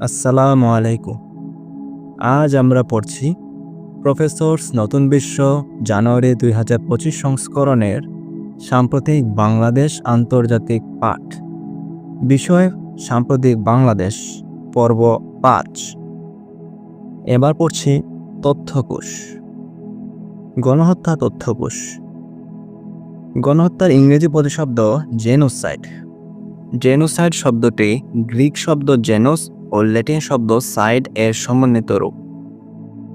আসসালামু আলাইকুম। আজ আমরা পড়ছি প্রফেসরস নতুন বিশ্ব জানুয়ারি দুই হাজার পঁচিশ সংস্করণের সাম্প্রতিক বাংলাদেশ আন্তর্জাতিক পাঠ। বিষয় সাম্প্রতিক বাংলাদেশ, পর্ব পাঁচ। এবার পড়ছি তথ্যকোষ। গণহত্যা তথ্যকোষ। গণহত্যার ইংরেজি প্রতিশব্দ জেনোসাইড। জেনোসাইড শব্দটি গ্রিক শব্দ জেনোস ও ল্যাটিন শব্দ সাইড এর সমন্বিত রূপ।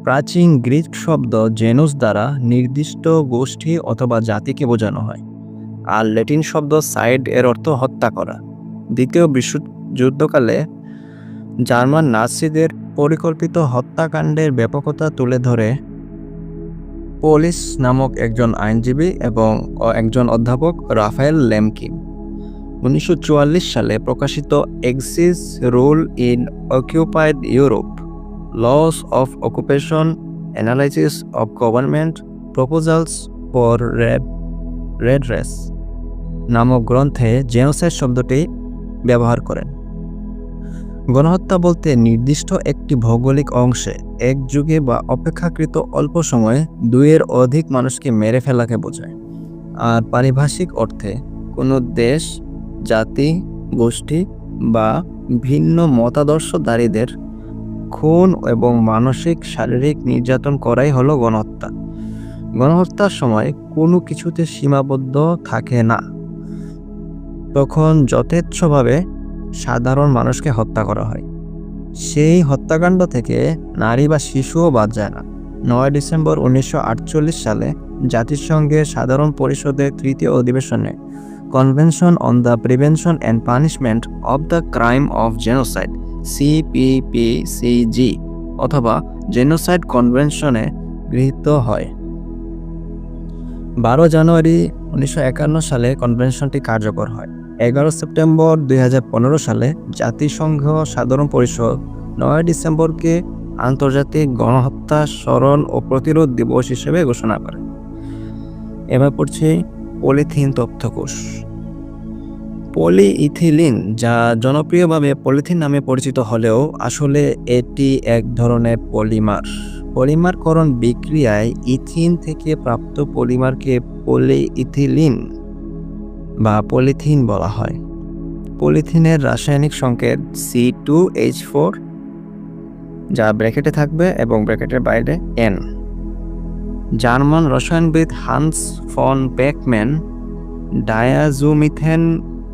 প্রাচীন গ্রিক শব্দ জেনুস দ্বারা নির্দিষ্ট গোষ্ঠী অথবা জাতিকে বোঝানো হয়, আর ল্যাটিন শব্দ সাইড এর অর্থ হত্যা করা। দ্বিতীয় বিশ্বযুদ্ধকালে জার্মান নাসিদের পরিকল্পিত হত্যাকাণ্ডের ব্যাপকতা তুলে ধরে পোলিস নামক একজন আইনজীবী এবং একজন অধ্যাপক রাফায়েল ল্যামকিন উনিশশো চুয়াল্লিশ সালে প্রকাশিত Axis rule in occupied Europe, loss of occupation, analysis of government proposals for red redress নামক গ্রন্থে জেনোসাইড শব্দটি ব্যবহার করেন। গণহত্যা বলতে নির্দিষ্ট একটি ভৌগোলিক অংশে এক যুগে বা অপেক্ষাকৃত অল্প সময়ে দুইয়ের অধিক মানুষকে মেরে ফেলাকে বোঝায়। আর পারিভাষিক অর্থে কোনো দেশ জাতি, গোষ্ঠী বা ভিন্ন মতাদর্শধারীদের খুন এবং মানসিক, শারীরিক নির্যাতন করাই হলো গণহত্যা। গণহত্যার সময় কোনো কিছুতে সীমাবদ্ধ থাকে না। তখন যথেচ্ছভাবে সাধারণ মানুষকে হত্যা করা হয়। সেই হত্যাকাণ্ড থেকে নারী বা শিশুও বাদ যায় না। নয় ডিসেম্বর উনিশশো আটচল্লিশ সালে জাতিসংঘের সাধারণ পরিষদের তৃতীয় অধিবেশনে convention on the prevention and punishment of the crime of genocide CPPCG অথবা জেনোসাইড কনভেনশনে গৃহীত হয়। বারো জানুয়ারি উনিশশো একান্ন সালে কনভেনশনটি কার্যকর হয়। এগারো সেপ্টেম্বর দুই হাজার পনেরো সালে জাতিসংঘ সাধারণ পরিষদ নয় ডিসেম্বরকে আন্তর্জাতিক গণহত্যা স্মরণ ও প্রতিরোধ দিবস হিসেবে ঘোষণা করে। এবার পড়ছি পলিথিন তথ্যকোষ। পলিইথিলিন, যা জনপ্রিয়ভাবে পলিথিন নামে পরিচিত হলেও আসলে এটি এক ধরনের পলিমার। পলিমারকরণ বিক্রিয়ায় ইথিন থেকে প্রাপ্ত পলিমারকে পলিইথিলিন বা পলিথিন বলা হয়। পলিথিনের রাসায়নিক সংকেত সি টু এইচ ফোর যা ব্র্যাকেটে থাকবে এবং ব্র্যাকেটের বাইরে এন জার্মান রসায়নবিদ হান্স ফন প্যাকম্যান ডায়াজুমিথেন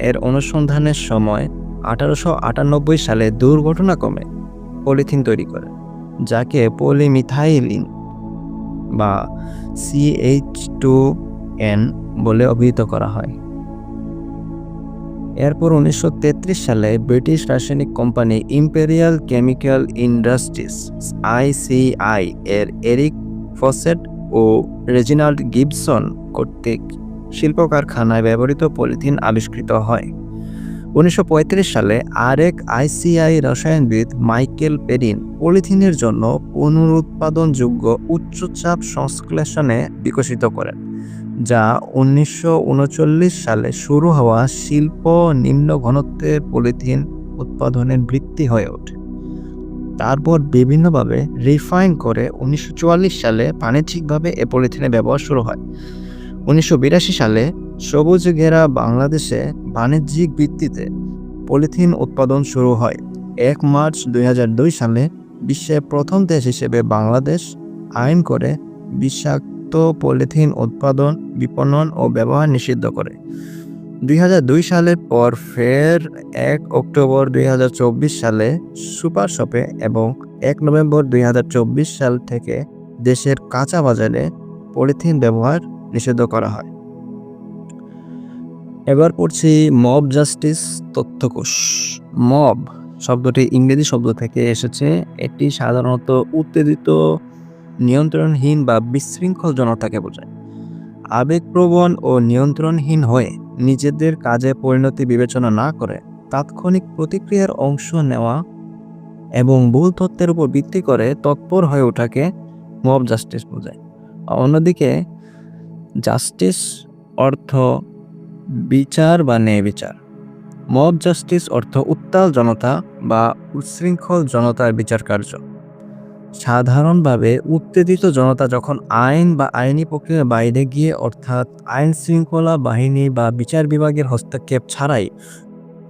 এর অনুসন্ধানের সময় আঠারোশো আটানব্বই সালে দুর্ঘটনাক্রমে পলিথিন তৈরি করে, যাকে পলিমিথাইলিন বা সিএইচ টু এন বলে অভিহিত করা হয়। এরপর উনিশশো তেত্রিশ সালে ব্রিটিশ রাসায়নিক company Imperial Chemical Industries ICI এর এরিক ফসেট ও রেজিনাল্ড গিবসন কর্তৃক শিল্প কারখানায় ব্যবহৃত পলিথিন আবিষ্কৃত হয়। উনিশশো পঁয়ত্রিশ সালে আরেক আইসিআই রসায়নবিদ মাইকেল পেরিন পলিথিনের জন্য পুনরুৎপাদনযোগ্য উচ্চচাপ সংশ্লেষণে বিকশিত করেন, যা উনিশশো উনচল্লিশ সালে শুরু হওয়া শিল্প নিম্ন ঘনত্বের পলিথিন উৎপাদনের ভিত্তি হয়ে ওঠে। তারপর বিভিন্নভাবে রিফাইন করে উনিশশো চুয়াল্লিশ সালে বাণিজ্যিকভাবে এ পলিথিনের ব্যবহার শুরু হয়। উনিশশো বিরাশি সালে সবুজ ঘেরা বাংলাদেশে বাণিজ্যিক ভিত্তিতে পলিথিন উৎপাদন শুরু হয়। এক মার্চ দুই হাজার দুই সালে বিশ্বের প্রথম দেশ হিসেবে বাংলাদেশ আইন করে বিষাক্ত পলিথিন উৎপাদন, বিপণন ও ব্যবহার নিষিদ্ধ করে। দুই হাজার দুই সালের পর ফের এক অক্টোবর দুই হাজার চব্বিশ সালে সুপার শপে এবং এক নভেম্বর দুই হাজার চব্বিশ সাল থেকে দেশের কাঁচা বাজারে পলিথিন ব্যবহার নিষিদ্ধ করা হয়। এবার পড়ছি মব জাস্টিস তথ্যকোষ। মব শব্দটি ইংরেজি শব্দ থেকে এসেছে। এটি সাধারণত উত্তেজিত, নিয়ন্ত্রণহীন বা বিশৃঙ্খল জনতাকে বোঝায়। আবেগপ্রবণ ও নিয়ন্ত্রণহীন হয়ে নিজেদের কাজে পরিণতি বিবেচনা না করে তাৎক্ষণিক প্রতিক্রিয়ার অংশ নেওয়া এবং ভুল তথ্যের উপর ভিত্তি করে তৎপর হয়ে ওঠাকে মব জাস্টিস বোঝায়। অন্যদিকে জাস্টিস, অর্থ, বিচার বা ন্যায় বিচার। মব জাস্টিস, অর্থ, উত্তাল জনতা বা উচ্ছৃঙ্খল জনতার বিচার কার্য। সাধারণভাবে উত্তেজিত জনতা যখন আইন বা আইনি প্রক্রিয়ার বাইরে গিয়ে, অর্থাৎ আইন শৃঙ্খলা বাহিনী বা বিচার বিভাগের হস্তক্ষেপ ছাড়াই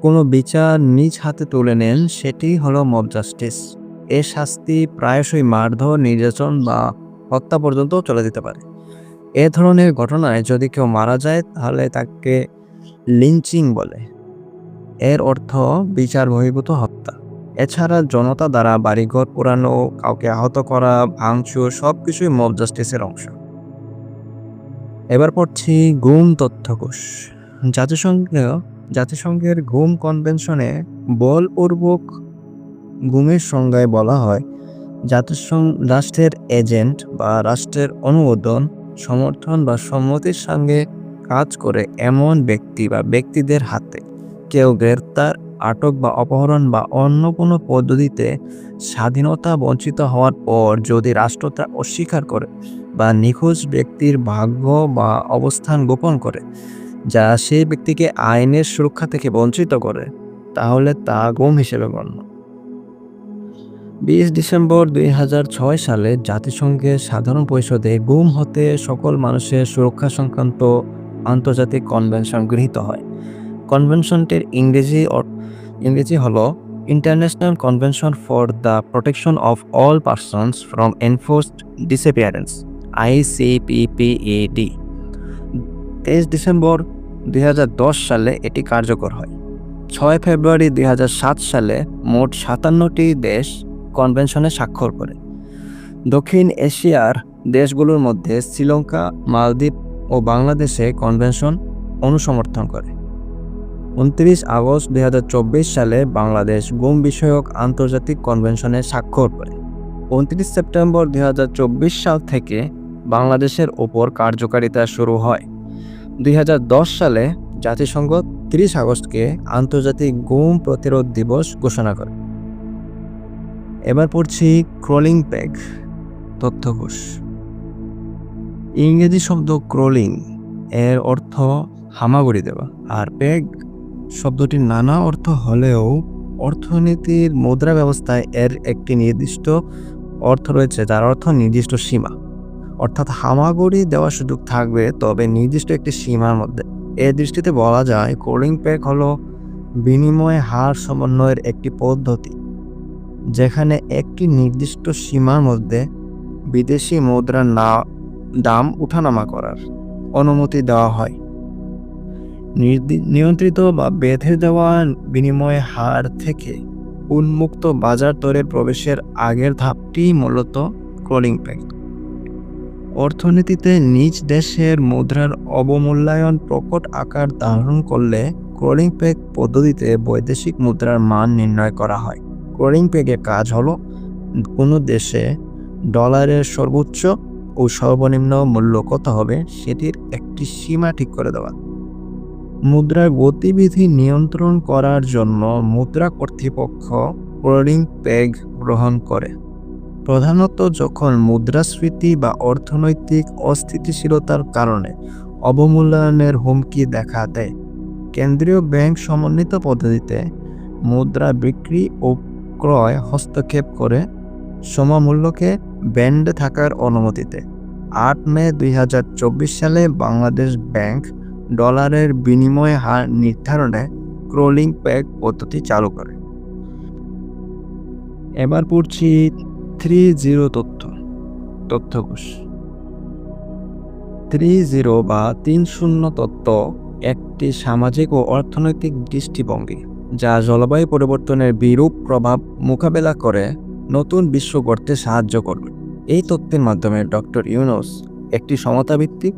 কোনো বিচার নিজ হাতে তুলে নেন, সেটি হলো মব জাস্টিস। এর শাস্তি প্রায়শই মারধর, নির্যাতন বা হত্যা পর্যন্ত চলে যেতে পারে। এ ধরনের ঘটনায় যদি কেউ মারা যায়, তাহলে তাকে লিঞ্চিং বলে। এর অর্থ বিচার বহির্ভূত হত্যা। এছাড়া জনতা দ্বারা বাড়িঘর পোড়ানো কাউকে আহত করা, ভাঙচুর সব কিছুই মব জাস্টিসের অংশ। এবার পড়ছি গুম তথ্যকোষ জাতিসংঘ, জাতিসংঘের গুম কনভেনশনে বলপূর্বক গুমের সংজ্ঞায় বলা হয়, জাতিসংঘ রাষ্ট্রের এজেন্ট বা রাষ্ট্রের অনুমোদন সমর্থন বা সম্মতির সঙ্গে কাজ করে এমন ব্যক্তি বা ব্যক্তিদের হাতে। কেউ গ্রেপ্তার, আটক বা অপহরণ বা অন্য কোনো পদ্ধতিতে স্বাধীনতা বঞ্চিত হওয়ার পর যদি রাষ্ট্র তা অস্বীকার করে বা নিখোঁজ ব্যক্তির ভাগ্য বা অবস্থান গোপন করে, যা সেই ব্যক্তিকে আইনের সুরক্ষা থেকে বঞ্চিত করে, তাহলে তা গুম হিসেবে গণ্য। বিশ ডিসেম্বর দুই হাজার ছয় সালে জাতিসংঘের সাধারণ পরিষদে গুম হতে সকল মানুষের সুরক্ষা সংক্রান্ত আন্তর্জাতিক কনভেনশন গৃহীত হয়। কনভেনশনটির ইংরেজি ইংরেজি হল international convention for the protection of all persons from enforced disappearance ICPPED তেইশ ডিসেম্বর দুই হাজার দশ সালে এটি কার্যকর হয়। ছয় ফেব্রুয়ারি দুই হাজার সাত সালে মোট সাতান্নটি দেশ কনভেনশনে স্বাক্ষর করে। দক্ষিণ এশিয়ার দেশগুলোর মধ্যে শ্রীলঙ্কা, মালদ্বীপ ও বাংলাদেশে কনভেনশন অনুসমর্থন করে। উনত্রিশ আগস্ট দু হাজার চব্বিশ সালে বাংলাদেশ গুম বিষয়ক আন্তর্জাতিক কনভেনশনে স্বাক্ষর করে। উনত্রিশ সেপ্টেম্বর দুই হাজার চব্বিশ সাল থেকে বাংলাদেশের ওপর কার্যকারিতা শুরু হয়। দুই হাজার দশ সালে জাতিসংঘ তিরিশ আগস্টকে আন্তর্জাতিক গুম প্রতিরোধ দিবস ঘোষণা করে। এবার পড়ছি ক্রলিং প্যাগ তথ্যকোষ। ইংরেজি শব্দ ক্রলিং এর অর্থ হামাগুড়ি দেওয়া, আর প্যাগ শব্দটির নানা অর্থ হলেও অর্থনীতির মুদ্রা ব্যবস্থায় এর একটি নির্দিষ্ট অর্থ রয়েছে, যার অর্থ নির্দিষ্ট সীমা। অর্থাৎ হামাগুড়ি দেওয়ার সুযোগ থাকবে, তবে নির্দিষ্ট একটি সীমার মধ্যে। এর দৃষ্টিতে বলা যায় কোলিং প্যাক হলো বিনিময় হার সমন্বয়ের একটি পদ্ধতি। যেখানে একটি নির্দিষ্ট সীমার মধ্যে বিদেশি মুদ্রার না দাম উঠানামা করার অনুমতি দেওয়া হয়। নিয়ন্ত্রিত বা বেঁধে দেওয়া বিনিময় হার থেকে উন্মুক্ত বাজার দরে প্রবেশের আগের ধাপটি মূলত ক্রলিং প্যাক। অর্থনীতিতে নিজ দেশের মুদ্রার অবমূল্যায়ন প্রকট আকার ধারণ করলে ক্রলিং প্যাক পদ্ধতিতে বৈদেশিক মুদ্রার মান নির্ণয় করা হয়। ক্রলিং প্যাকের কাজ হলো কোনো দেশে ডলারের সর্বোচ্চ ও সর্বনিম্ন মূল্য কত হবে সেটির একটি সীমা ঠিক করে দেওয়া। মুদ্রার গতিবিধি নিয়ন্ত্রণ করার জন্য মুদ্রা কর্তৃপক্ষ ক্রলিং পেগ গ্রহণ করে। প্রধানত যখন মুদ্রাস্ফীতি বা অর্থনৈতিক অস্থিতিশীলতার কারণে অবমূল্যায়নের হুমকি দেখা দেয়, কেন্দ্রীয় ব্যাংক সমন্বিত পদ্ধতিতে মুদ্রা বিক্রি ও ক্রয় হস্তক্ষেপ করে সমমূল্যকে ব্যান্ডে থাকার অনুমতিতে। আট মে দুই হাজার চব্বিশ সালে বাংলাদেশ ব্যাংক ডলারের বিনিময় হার নির্ধারণে ক্রোলিং প্যাক পদ্ধতি চালু করে। এবার পড়ছি থ্রি জিরো তথ্য, তথ্যকোষ। থ্রি জিরো বা তিন শূন্য তত্ত্ব একটি সামাজিক ও অর্থনৈতিক দৃষ্টিভঙ্গি। যা জলবায়ু পরিবর্তনের বিরূপ প্রভাব মোকাবেলা করে নতুন বিশ্ব গড়তে সাহায্য করবে। এই তত্ত্বের মাধ্যমে ডক্টর ইউনুস একটি সমতাভিত্তিক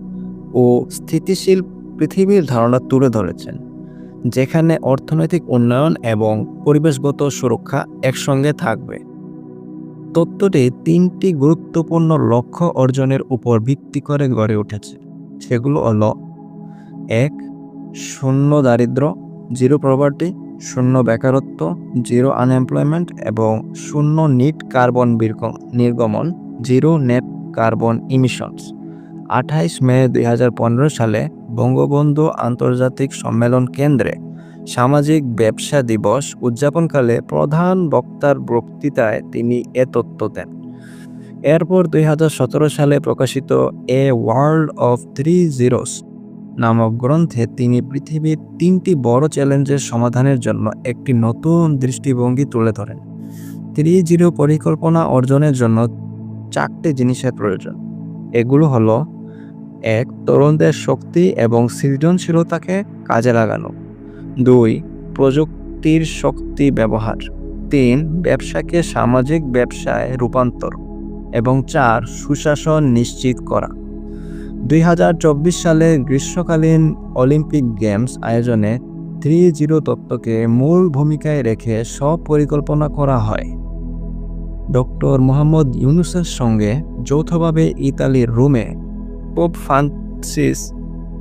ও স্থিতিশীল পৃথিবীর ধারণা তুলে ধরেছেন, যেখানে অর্থনৈতিক উন্নয়ন এবং পরিবেশগত সুরক্ষা একসঙ্গে থাকবে। তত্ত্বটি তিনটি গুরুত্বপূর্ণ লক্ষ্য অর্জনের উপর ভিত্তি করে গড়ে উঠেছে। সেগুলো হলো, এক, শূন্য দারিদ্র জিরো প্রপার্টি শূন্য বেকারত্ব জিরো আনএমপ্লয়মেন্ট এবং শূন্য নিট কার্বন নির্গমন জিরো নেট কার্বন ইমিশনস আঠাইশ মে দুই হাজার পনেরো সালে বঙ্গবন্ধু আন্তর্জাতিক সম্মেলন কেন্দ্রে সামাজিক ব্যবসা দিবস উদযাপনকালে প্রধান বক্তার বক্তৃতায় তিনি এ তথ্য দেন। এরপর দুই হাজার সতেরো সালে প্রকাশিত a world of three zeros নামক গ্রন্থে তিনি পৃথিবীর তিনটি বড় চ্যালেঞ্জের সমাধানের জন্য একটি নতুন দৃষ্টিভঙ্গি তুলে ধরেন। থ্রি জিরো পরিকল্পনা অর্জনের জন্য চারটি জিনিসের প্রয়োজন। এগুলো হলো, এক, তরুণদের শক্তি এবং সৃজনশীলতাকে কাজে লাগানো। দুই, প্রযুক্তির শক্তি ব্যবহার। তিন, ব্যবসাকে সামাজিক ব্যবসায় রূপান্তর। এবং চার, সুশাসন নিশ্চিত করা। দুই হাজার চব্বিশ সালে গ্রীষ্মকালীন অলিম্পিক গেমস আয়োজনে থ্রি জিরো তত্ত্বকে মূল ভূমিকায় রেখে সব পরিকল্পনা করা হয়। ডক্টর মোহাম্মদ ইউনুসের সঙ্গে যৌথভাবে ইতালির রোমে Pope Francis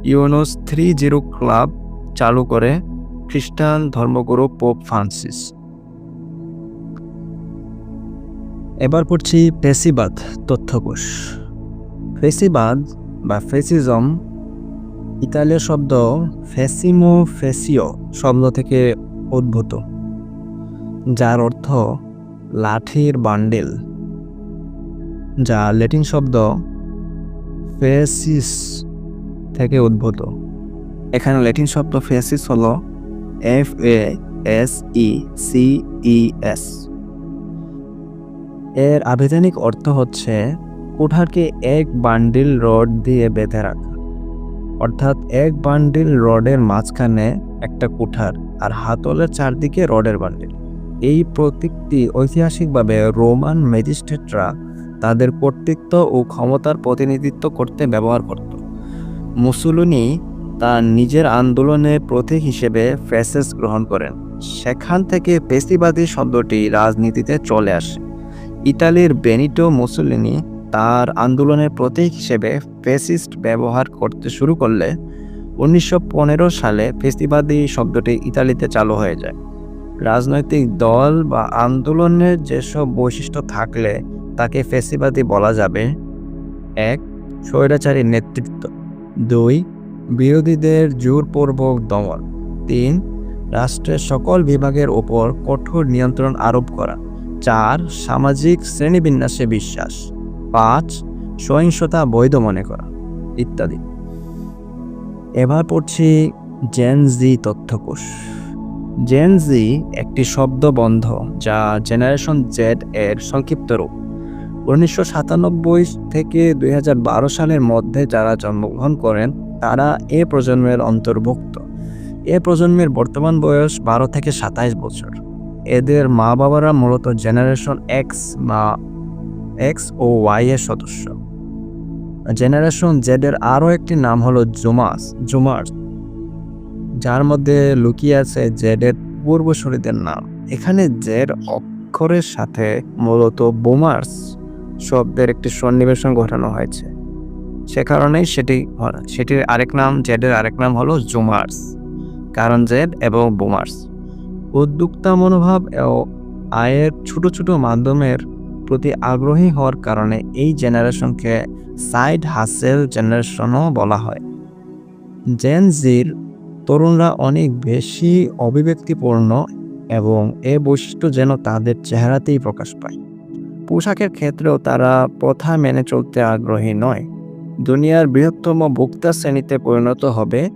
Yunus three zero club চালু করে খ্রিস্টান ধর্মগুরু পোপ ফ্রান্সিস। এবার পড়ছি পেসিবাদ তথ্যকোষ। ফেসিবাদ বা ফেসিজম ইতালীয় শব্দ ফেসিমো ফেসিও শব্দ থেকে উদ্ভূত, যার অর্থ লাঠির বান্ডেল, যা ল্যাটিন শব্দ ফেসিস থেকে উদ্ভূত। এখানে ল্যাটিন শব্দ ফেসিস হল F A S C E S S এর আবেদনিক অর্থ হচ্ছে কুঠারকে এক বান্ডিল রড দিয়ে বেঁধে রাখা। অর্থাৎ এক বান্ডিল রডের মাঝখানে একটা কুঠার আর হাতলের চারদিকে রডের বান্ডিল। এই প্রতীকটি ঐতিহাসিকভাবে রোমান ম্যাজিস্ট্রেটরা তাদের কর্তৃত্ব ও ক্ষমতার প্রতিনিধিত্ব করতে ব্যবহার করত। মুসুলুনি তার নিজের আন্দোলনের প্রতীক হিসেবে ফ্যাসেস গ্রহণ করেন। সেখান থেকে পেশিবাদী শব্দটি রাজনীতিতে চলে আসে। ইতালির বেনিটো মুসুলিনি তার আন্দোলনের প্রতীক হিসেবে ফেসিস্ট ব্যবহার করতে শুরু করলে উনিশশো পনেরো সালে ফেস্তিবাদী শব্দটি ইতালিতে চালু হয়ে যায়। রাজনৈতিক দল বা আন্দোলনের যেসব বৈশিষ্ট্য থাকলে তাকে ফেসিবাদী বলা যাবে। এক, স্বৈরাচারী নেতৃত্ব। দুই, বিরোধীদের জোরপূর্বক দমন। তিন, রাষ্ট্রের সকল বিভাগের ওপর কঠোর নিয়ন্ত্রণ আরোপ করা। চার, সামাজিক শ্রেণীবিন্যাসে বিশ্বাস। পাঁচ সহিংসতা বৈধ মনে করা, ইত্যাদি। এবার পড়ছি জেনজি তথ্যকোষ। জেনজি একটি শব্দবন্ধ যা জেনারেশন জেড এর সংক্ষিপ্ত রূপ। উনিশশো সাতানব্বই থেকে দুই হাজার বারো সালের মধ্যে যারা জন্মগ্রহণ করেন, তারা এ প্রজন্মের অন্তর্ভুক্ত। এ প্রজন্মের বর্তমান বয়স বারো থেকে সাতাইশ বছর। এদের মা বাবারা মূলত জেনারেশন এক্স বা এক্স ও ওয়াই এর সদস্য। জেনারেশন জেড এর আরও একটি নাম হলো জুমাস জুমার্স যার মধ্যে লুকিয়ে আছে জেড এর পূর্বসূরিদের নাম। এখানে জেড অক্ষরের সাথে মূলত বোমার্স শব্দের একটি সন্নিবেশন ঘটানো হয়েছে। সে কারণেই সেটি সেটির আরেক নাম জেডের আরেক নাম হলো জুমার্স কারণ জেড এবং বোমার্স উদ্যোক্তা মনোভাব ও আয়ের ছোট ছোট মাধ্যমের প্রতি আগ্রহী হওয়ার কারণে এই জেনারেশনকে সাইড হাসেল জেনারেশনও বলা হয়। জেন জির তরুণরা অনেক বেশি অভিব্যক্তিপূর্ণ এবং এ বৈশিষ্ট্য যেন তাদের চেহারাতেই প্রকাশ পায়। পোশাকের ক্ষেত্রেও তারা প্রথা মেনে চলতে আগ্রহী নয়। দুনিয়ার বৃহত্তম ভোক্তা শ্রেণীতে পরিণত হবে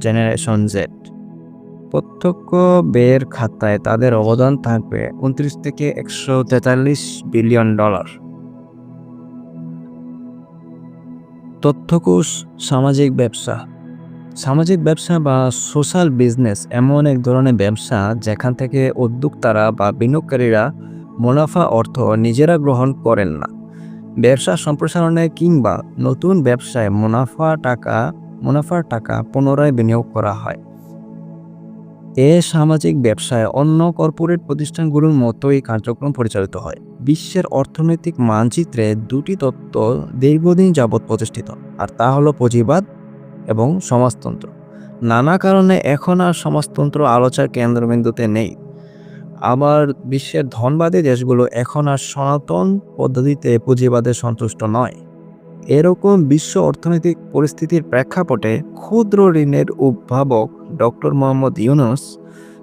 জেনারেশন জেড। প্রত্যক্ষ ব্যয়ের খাতায় তাদের অবদান থাকবে উনত্রিশ থেকে একশো তেতাল্লিশ বিলিয়ন ডলার। তথ্যকোষ সামাজিক ব্যবসা। সামাজিক ব্যবসা বা সোশ্যাল বিজনেস এমন এক ধরনের ব্যবসা যেখান থেকে উদ্যোক্তারা বা বিনিয়োগকারীরা মুনাফা অর্থ নিজেরা গ্রহণ করেন না। ব্যবসা সম্প্রসারণে কিংবা নতুন ব্যবসায় মুনাফা টাকা, মুনাফার টাকা পুনরায় বিনিয়োগ করা হয়। এ সামাজিক ব্যবসায় অন্য কর্পোরেট প্রতিষ্ঠানগুলোর মতোই কার্যক্রম পরিচালিত হয়। বিশ্বের অর্থনৈতিক মানচিত্রে দুটি তত্ত্ব দীর্ঘদিন যাবৎ প্রতিষ্ঠিত, আর তা হলো পুঁজিবাদ এবং সমাজতন্ত্র। নানা কারণে এখন আর সমাজতন্ত্র আলোচার কেন্দ্রবিন্দুতে নেই। আবার বিশ্বের ধনবাদী দেশগুলো এখন আর সনাতন পদ্ধতিতে পুঁজিবাদে সন্তুষ্ট নয়। এরকম বিশ্ব অর্থনৈতিক পরিস্থিতির প্রেক্ষাপটে ক্ষুদ্র ঋণের উদ্ভাবক ডক্টর মোহাম্মদ ইউনুস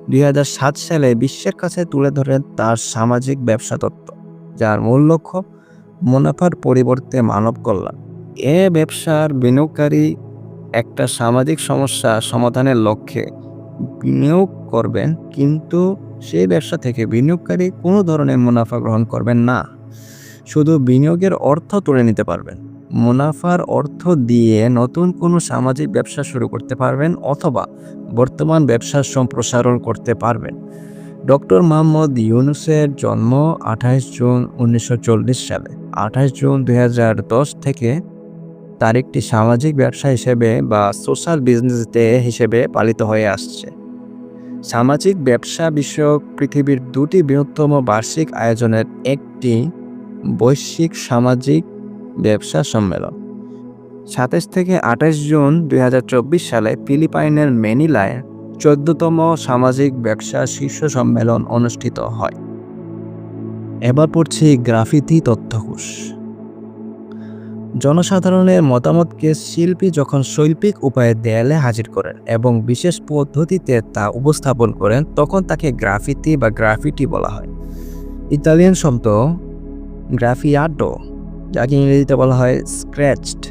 দুই হাজার সাত সালে বিশ্বের কাছে তুলে ধরেন তার সামাজিক ব্যবসা তত্ত্ব, যার মূল লক্ষ্য মুনাফার পরিবর্তে মানব কল্যাণ। এ ব্যবসার বিনিয়োগকারী একটা সামাজিক সমস্যা সমাধানের লক্ষ্যে বিনিয়োগ করবেন, কিন্তু সেই ব্যবসা থেকে বিনিয়োগকারী কোনো ধরনের মুনাফা গ্রহণ করবেন না। শুধু বিনিয়োগের অর্থ তুলে নিতে পারবেন। মুনাফার অর্থ দিয়ে নতুন কোনো সামাজিক ব্যবসা শুরু করতে পারবেন অথবা বর্তমান ব্যবসার সম্প্রসারণ করতে পারবেন। ডক্টর মোহাম্মদ ইউনুসের জন্ম আঠাশ জুন উনিশশো চল্লিশ সালে। আঠাশ জুন দু হাজার দশ থেকে তারিখটি সামাজিক ব্যবসা হিসেবে বা সোশ্যাল বিজনেস ডে হিসেবে পালিত হয়ে আসছে। সামাজিক ব্যবসা বিষয়ক পৃথিবীর দুটি বৃহত্তম বার্ষিক আয়োজনের একটি বৈশ্বিক সামাজিক ব্যবসা সম্মেলন। সাতাশ থেকে আঠাশ জুন দুই হাজার চব্বিশ সালে ফিলিপাইনের ম্যানিলায় চোদ্দতম সামাজিক ব্যবসা শীর্ষ সম্মেলন অনুষ্ঠিত হয়। এবার পড়ছি গ্রাফিতি তথ্যকোষ। জনসাধারণের মতামতকে শিল্পী যখন শৈল্পিক উপায়ে দেয়ালে হাজির করেন এবং বিশেষ পদ্ধতিতে তা উপস্থাপন করেন, তখন তাকে গ্রাফিতি বা গ্রাফিটি বলা হয়। ইতালিয়ান শব্দ গ্রাফিয়াটো যাকে ইংরেজিতে বলা হয় স্ক্র্যাচড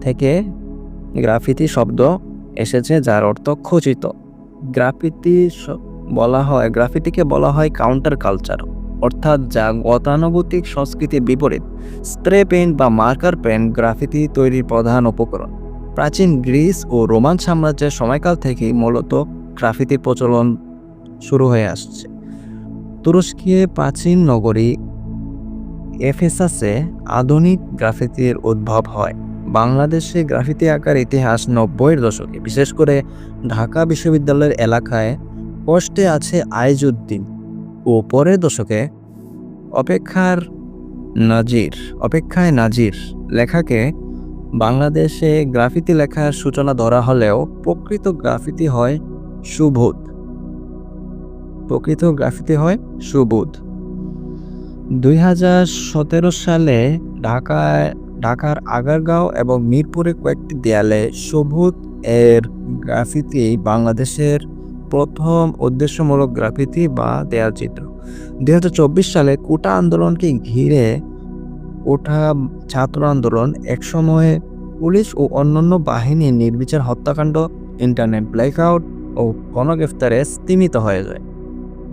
থেকে গ্রাফিতি শব্দ এসেছে যার অর্থ খচিত। গ্রাফিতি বলা হয় গ্রাফিটিকে বলা হয় কাউন্টার কালচার অর্থাৎ যা গতানুগতিক সংস্কৃতির বিপরীত। স্প্রে পেইন্ট বা মার্কার পেন গ্রাফিতি তৈরির প্রধান উপকরণ। প্রাচীন গ্রিস ও রোমান সাম্রাজ্যের সময়কাল থেকেই মূলত গ্রাফিতির প্রচলন শুরু হয়ে আসছে। তুরস্কে প্রাচীন নগরী এফেসাসে আধুনিক গ্রাফিতির উদ্ভব হয়। বাংলাদেশে গ্রাফিতি আঁকার ইতিহাস নব্বইয়ের দশকে। বিশেষ করে ঢাকা বিশ্ববিদ্যালয়ের এলাকায় কষ্টে আছে আইজুদ্দিন ও পরের দশকে অপেক্ষার নাজির, অপেক্ষায় নাজির লেখাকে বাংলাদেশে গ্রাফিতি লেখার সূচনা ধরা হলেও প্রকৃত গ্রাফিতি হয় সুবোধ। প্রকৃত গ্রাফিতি হয় সুবোধ। দুই হাজার সতেরো সালে ঢাকায়, ঢাকার আগারগাঁও এবং মিরপুরে কয়েকটি দেয়ালে সবুজ এর গ্রাফিতি বাংলাদেশের প্রথম উদ্দেশ্যমূলক গ্রাফিতি বা দেয়াল চিত্র। দু হাজার চব্বিশ সালে কোটা আন্দোলনকে ঘিরে ওঠা ছাত্র আন্দোলন একসময়ে পুলিশ ও অন্যান্য বাহিনীর নির্বিচার হত্যাকাণ্ড, ইন্টারনেট ব্ল্যাকআউট ও গণগ্রেফতারে স্তীমিত হয়ে যায়।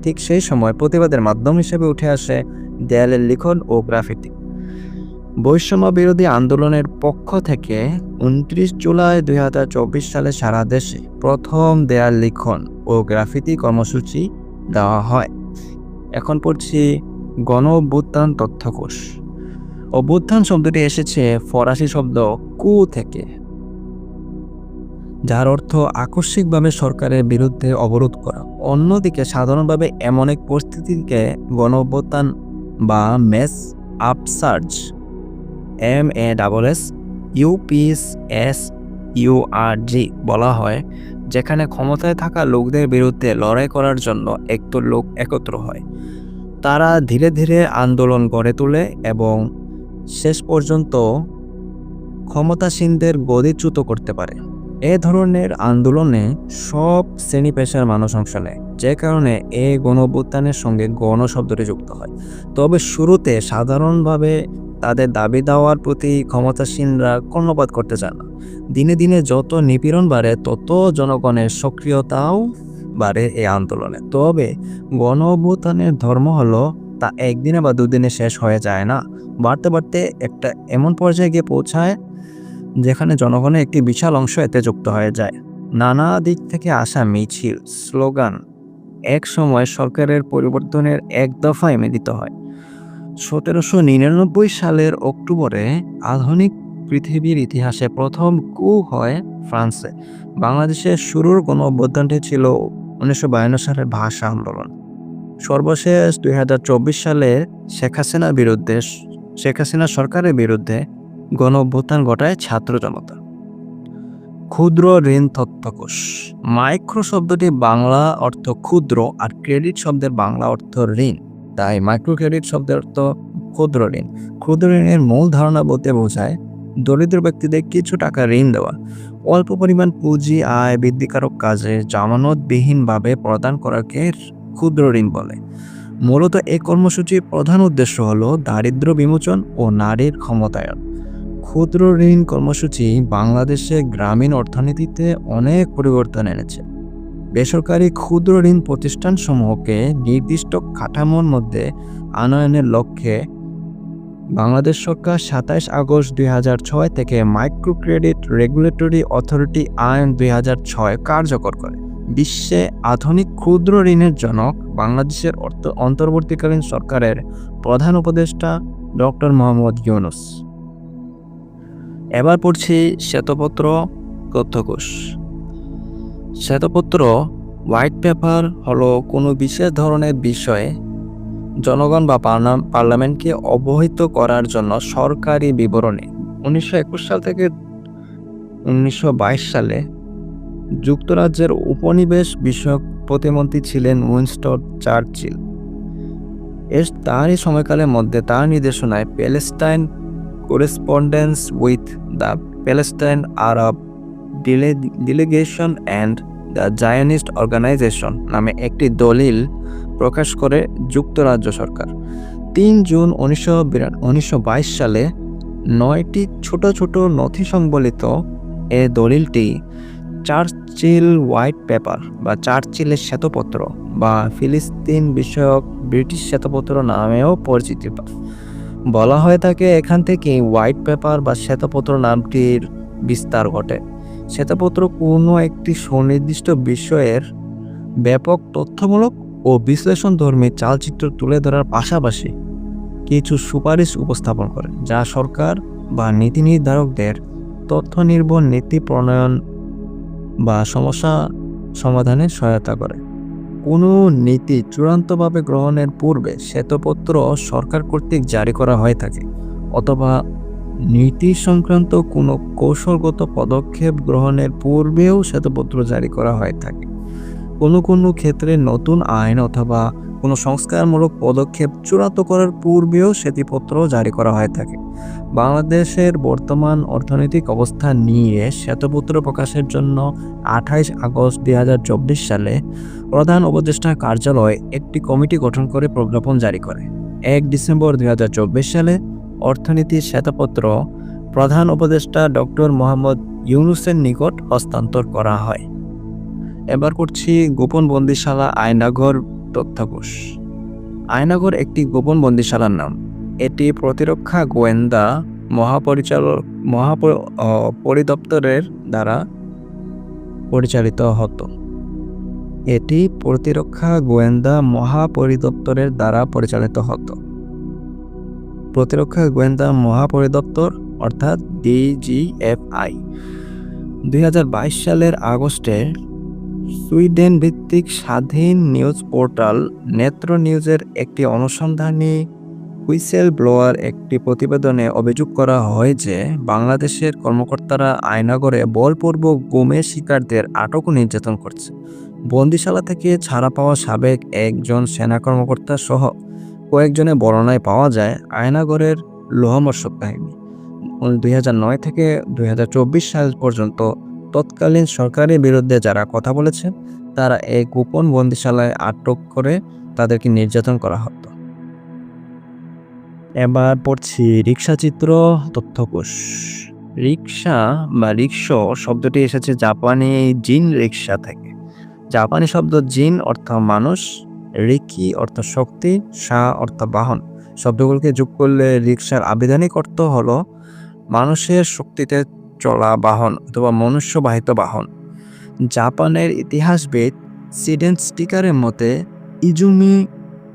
ঠিক সেই সময় প্রতিবাদের মাধ্যম হিসেবে উঠে আসে দেয়ালের লিখন ও গ্রাফিতি। বৈষম্য বিরোধী আন্দোলনের পক্ষ থেকে উনত্রিশ জুলাই দু হাজার চব্বিশ সালে সারা দেশে প্রথম দেয়াল লিখন ও গ্রাফিতি কর্মসূচি দেওয়া হয়। এখন পড়ছি গণ অভ্যুত্থান তথ্যকোষ। অভ্যুত্থান শব্দটি এসেছে ফরাসি শব্দ কু থেকে, যার অর্থ আকস্মিকভাবে সরকারের বিরুদ্ধে অবরোধ করা। অন্যদিকে সাধারণভাবে এমন এক পরিস্থিতিকে গণ অভ্যুত্থান বা mass upsurge M A double S UPS S URG বলা হয়, যেখানে ক্ষমতায় থাকা লোকদের বিরুদ্ধে লড়াই করার জন্য একটু লোক একত্র হয়। তারা ধীরে ধীরে আন্দোলন গড়ে তোলে এবং শেষ পর্যন্ত ক্ষমতাসীনদের গদিচ্যুত করতে পারে। এ ধরনের আন্দোলনে সব শ্রেণি পেশার মানুষ অংশ নেয়, যে কারণে এ গণভ্যুত্থানের সঙ্গে গণ শব্দটি যুক্ত হয়। তবে শুরুতে সাধারণভাবে তাদের দাবি দেওয়ার প্রতি ক্ষমতাসীনরা কর্ণপাত করতে চায় না। দিনে দিনে যত নিপীড়ন বাড়ে, তত জনগণের সক্রিয়তাও বাড়ে এই আন্দোলনে। তবে গণ অভ্যুত্থানের ধর্ম হলো, তা একদিনে বা দুদিনে শেষ হয়ে যায় না। বাড়তে বাড়তে একটা এমন পর্যায়ে গিয়ে পৌঁছায় যেখানে জনগণের একটি বিশাল অংশ এতে যুক্ত হয়ে যায়। নানা দিক থেকে আসা মিছিল, স্লোগান এক সময় সরকারের পরিবর্তনের এক দফায় মেদিত হয়। সতেরোশো নিরানব্বই সালের অক্টোবরে আধুনিক পৃথিবীর ইতিহাসে প্রথম কু হয় ফ্রান্সে। বাংলাদেশের শুরুর গণ অভ্যুত্থানটি ছিল উনিশশো বায়ান্ন সালের ভাষা আন্দোলন। সর্বশেষ দুই হাজার চব্বিশ সালে শেখ হাসিনার বিরুদ্ধে, শেখ হাসিনা সরকারের বিরুদ্ধে গণ অভ্যুত্থান ঘটায় ছাত্র জনতা। ক্ষুদ্র ঋণ তথ্যকোষ মাইক্রো শব্দটি বাংলা অর্থ ক্ষুদ্র আর ক্রেডিট শব্দের বাংলা অর্থ ঋণ। তাই মাইক্রো ক্রেডিট শব্দের অর্থ ক্ষুদ্র ঋণ। ক্ষুদ্র ঋণের মূল ধারণা বলতে বোঝায় দরিদ্র ব্যক্তিদের কিছু টাকা ঋণ দেওয়া। অল্প পরিমাণ পুঁজি আয় বৃদ্ধিকারক কাজে জামানতবিহীনভাবে প্রদান করাকে ক্ষুদ্র ঋণ বলে। মূলত এই কর্মসূচির প্রধান উদ্দেশ্য হল দারিদ্র বিমোচন ও নারীর ক্ষমতায়ন। ক্ষুদ্র ঋণ কর্মসূচি বাংলাদেশে গ্রামীণ অর্থনীতিতে অনেক পরিবর্তন এনেছে। বেসরকারি ক্ষুদ্র ঋণ প্রতিষ্ঠানসমূহকে নির্দিষ্ট কাঠামোর মধ্যে আনয়নের লক্ষ্যে বাংলাদেশ সরকার সাতাইশ আগস্ট দুই ছয় থেকে মাইক্রো ক্রেডিট রেগুলেটরি অথরিটি আইন দুই ছয় কার্যকর করে। বিশ্বে আধুনিক ক্ষুদ্র ঋণের জনক বাংলাদেশের অর্থ অন্তর্বর্তীকালীন সরকারের প্রধান উপদেষ্টা ডক্টর মোহাম্মদ ইউনুস। এবার পড়ছি শ্বেতপত্র তথ্যকোষ শ্বেতপত্র, হোয়াইট পেপার হলো কোনো বিশেষ ধরনের বিষয়ে জনগণ বা পার্লামেন্টকে অবহিত করার জন্য সরকারি বিবরণী। উনিশশো একুশ সাল থেকে উনিশশো বাইশ সালে যুক্তরাজ্যের উপনিবেশ বিষয়ক প্রতিমন্ত্রী ছিলেন উইনস্টন চার্চিল। এর তারই সময়কালের মধ্যে তার নির্দেশনায় Palestine correspondence with the Palestine Arab delegation and the Zionist organisation নামে একটি দলিল প্রকাশ করে যুক্তরাজ্য সরকার। তিন জুন উনিশশো উনিশশো সালে নয়টি ছোট ছোট নথি সংবলিত এ দলিলটি চার্চিল হোয়াইট পেপার বা চার্চিলের শ্বেতপত্র বা ফিলিস্তিন বিষয়ক ব্রিটিশ শ্বেতপত্র নামেও পরিচিত। বলা হয়ে থাকে এখান থেকে হোয়াইট পেপার বা শ্বেতপত্র নামটির বিস্তার ঘটে। শ্বেতপত্র কোনো একটি সুনির্দিষ্ট বিষয়ের ব্যাপক তথ্যমূলক ও বিশ্লেষণধর্মী চালচিত্র তুলে ধরার পাশাপাশি কিছু সুপারিশ উপস্থাপন করে যা সরকার বা নীতি নির্ধারকদের তথ্য নির্ভর নীতি প্রণয়ন বা সমস্যা সমাধানে সহায়তা করে। কোনো নীতি চূড়ান্তভাবে গ্রহণের পূর্বে শ্বেতপত্র সরকার কর্তৃক জারি করা হয়ে থাকে, অথবা নীতি সংক্রান্ত কোনো কৌশলগত পদক্ষেপ গ্রহণের পূর্বেও শ্বেতপত্র জারি করা হয়ে থাকে। কোনো কোনো ক্ষেত্রে নতুন আইন অথবা কোনো সংস্কারমূলক পদক্ষেপ চূড়ান্ত করার পূর্বেও শ্বেতপত্র জারি করা হয়ে থাকে। বাংলাদেশের বর্তমান অর্থনৈতিক অবস্থা নিয়ে শ্বেতপত্র প্রকাশের জন্য আঠাইশ আগস্ট দুই হাজার চব্বিশ সালে প্রধান উপদেষ্টা কার্যালয় একটি কমিটি গঠন করে প্রজ্ঞাপন জারি করে। এক ডিসেম্বর দুই হাজার চব্বিশ সালে অর্থনীতির শ্বেতপত্র প্রধান উপদেষ্টা ডক্টর মোহাম্মদ ইউনুসের নিকট হস্তান্তর করা হয়। এবার করছি গোপন বন্দিশালা আয়নাঘর তথ্যকোষ। আয়নাঘর একটি গোপন বন্দিশালার নাম। এটি প্রতিরক্ষা গোয়েন্দা মহাপরিচালক মহা পরিদপ্তরের দ্বারা পরিচালিত হতো। এটি প্রতিরক্ষা গোয়েন্দা মহাপরিদপ্তরের দ্বারা পরিচালিত হতো। প্রতিরক্ষা গোয়েন্দা মহাপরিদপ্তর, অর্থাৎ ডিজিএফআই দুই হাজার বাইশ সালের আগস্টে সুইডেন ভিত্তিক স্বাধীন নিউজ পোর্টাল নেত্র নিউজের একটি অনুসন্ধানী হুইসেল ব্লোয়ার একটি প্রতিবেদনে অভিযোগ করা হয় যে, বাংলাদেশের কর্মকর্তারা আয়নাগরে বলপূর্বক গুমের শিকারদের আটক নির্যাতন করছে। বন্দিশালা থেকে ছাড়া পাওয়া সাবেক একজন সেনা কর্মকর্তা সহ কয়েকজনের বর্ণনায় পাওয়া যায় আয়নাগরের লোহমর্ষক কাহিনী দুই নয় থেকে দুই হাজার চব্বিশ সাল পর্যন্ত তৎকালীন সরকারের বিরুদ্ধে যারা কথা বলেছেন, তারা এই গোপন বন্দিশালায় আটক করে তাদেরকে নির্যাতন করা হতো। এবার পড়ছি রিক্সা চিত্র তথ্যকোষ। রিক্সা বা রিক্সো শব্দটি এসেছে জাপানি জিন রিক্সা থেকে। জাপানি শব্দ জিন অর্থ মানুষ, রিকি অর্থ শক্তি, সা অর্থ বাহন। শব্দগুলোকে যোগ করলে রিক্সার আবিধানিক অর্থ হল মানুষের শক্তিতে চলা বাহন অথবা মনুষ্যবাহিত বাহন। জাপানের ইতিহাসবিদ সিডেন স্টিকারের মতে, ইজুমি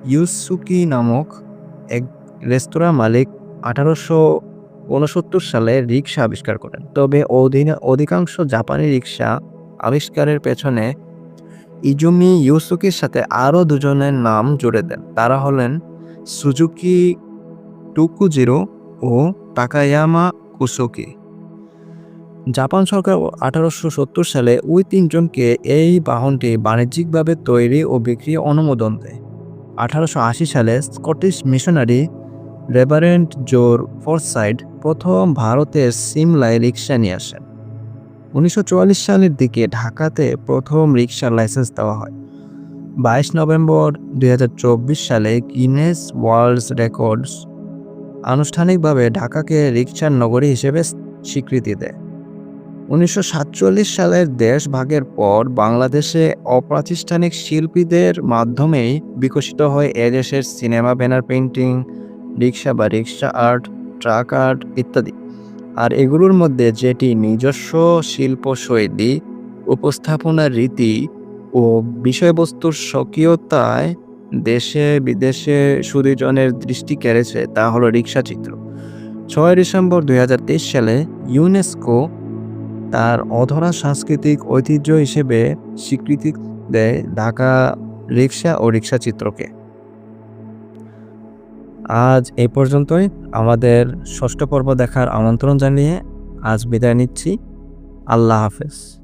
ইউসুকি নামক এক রেস্তোরাঁ মালিক আঠারোশো উনসত্তর সালে রিক্সা আবিষ্কার করেন। তবে অধিকাংশ জাপানি রিক্সা আবিষ্কারের পেছনে ইজুমি ইউসুকির সাথে আরও দুজনের নাম জুড়ে দেন। তারা হলেন সুজুকি টুকুজিরো ও তাকায়ামা কুসুকি। জাপান সরকার আঠারোশো সত্তর সালে ওই তিনজনকে এই বাহনটি বাণিজ্যিকভাবে তৈরি ও বিক্রি অনুমোদন দেয়। আঠারোশো আশি সালে স্কটিশ মিশনারি রেভারেন্ট জোর ফোরসাইড প্রথম ভারতের সিমলায় রিক্সা নিয়ে আসেন। উনিশশো চুয়াল্লিশ সালের দিকে ঢাকাতে প্রথম রিক্সার লাইসেন্স দেওয়া হয়। বাইশ নভেম্বর দু হাজার চব্বিশ সালে গিনেস ওয়ার্ল্ড রেকর্ডস আনুষ্ঠানিকভাবে ঢাকাকে রিক্সার নগরী হিসেবে স্বীকৃতি দেয়। উনিশশো সাতচল্লিশ সালের দেশ ভাগের পর বাংলাদেশে অপ্রাতিষ্ঠানিক শিল্পীদের মাধ্যমেই বিকশিত হয় এদেশের সিনেমা, ব্যানার পেন্টিং রিক্সা বা রিক্সা আর্ট, ট্রাক আর্ট ইত্যাদি। আর এগুলোর মধ্যে যেটি নিজস্ব শিল্পশৈলী উপস্থাপনার রীতি ও বিষয়বস্তুর স্বকীয়তায় দেশে বিদেশে সুদীজনের দৃষ্টি কেড়েছে, তা হলো রিক্সা চিত্র। ছয় ডিসেম্বর দুই হাজার তেইশ সালে ইউনেস্কো তার অধরা সাংস্কৃতিক ঐতিহ্য হিসেবে স্বীকৃতি দেয় ঢাকা রিক্সা ও রিক্সা চিত্রকে। আজ এই পর্যন্তই। আমাদের ষষ্ঠ পর্ব দেখার আমন্ত্রণ জানিয়ে আজ বিদায় নিচ্ছি। আল্লাহ হাফেজ।